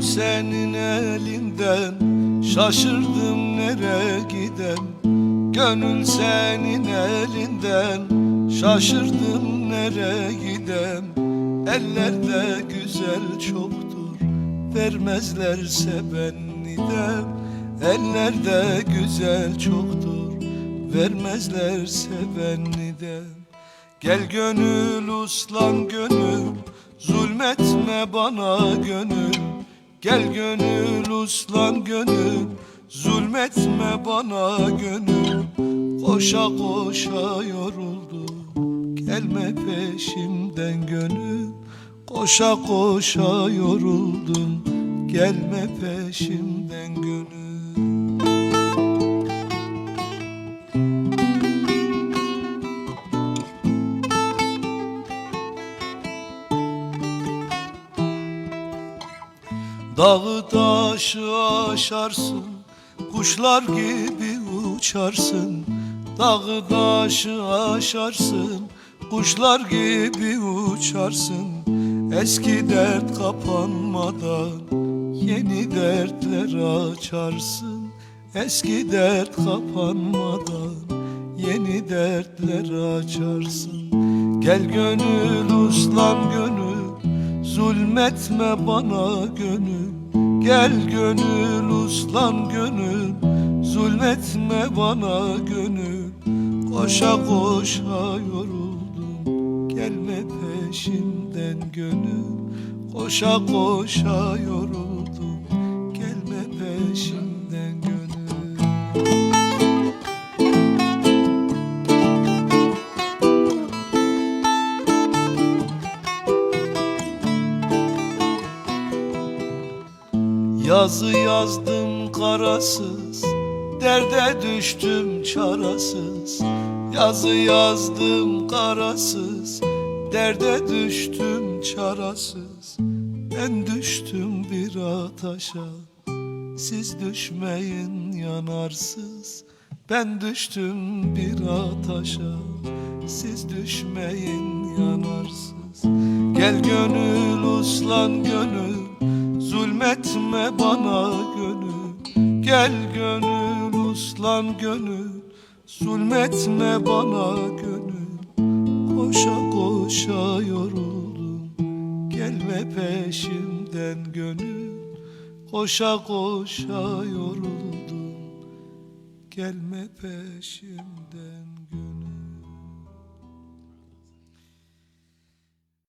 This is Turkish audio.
senin elinden Şaşırdım nereye gidem Gönül senin elinden Şaşırdım nereye gidem Ellerde güzel çoktur Vermezlerse ben nidem. Ellerde güzel çoktur Vermezlerse ben nidem. Gel gönül uslan gönül Zulmetme bana gönül Gel gönül uslan gönül Zulmetme bana gönül. Koşa koşa yoruldum Gelme peşimden gönül. Koşa koşa yoruldum Gelme peşimden gönül Dağı taşı aşarsın Kuşlar gibi uçarsın. Dağı taşı aşarsın Kuşlar gibi uçarsın. Eski dert kapanmadan Yeni dertler açarsın. Eski dert kapanmadan Yeni dertler açarsın. Gel gönül uslan gönül Zulmetme bana gönül Gel gönül uslan gönül. Zulmetme bana gönül Koşa koşa yoruldum. Gelme peşimden gönül Koşa koşa yoruldum Yazı yazdım karasız Derde düştüm çarasız. Yazı yazdım karasız Derde düştüm çarasız. Ben düştüm bir ataşa Siz düşmeyin yanarsız. Ben düştüm bir ataşa Siz düşmeyin yanarsız. Gel gönül uslan gönül Zulmetme bana gönül. Gel gönül uslan gönül. Zulmetme bana gönül. Koşa koşa yoruldum. Gelme peşimden gönül. Koşa koşa yoruldum. Gelme peşimden gönül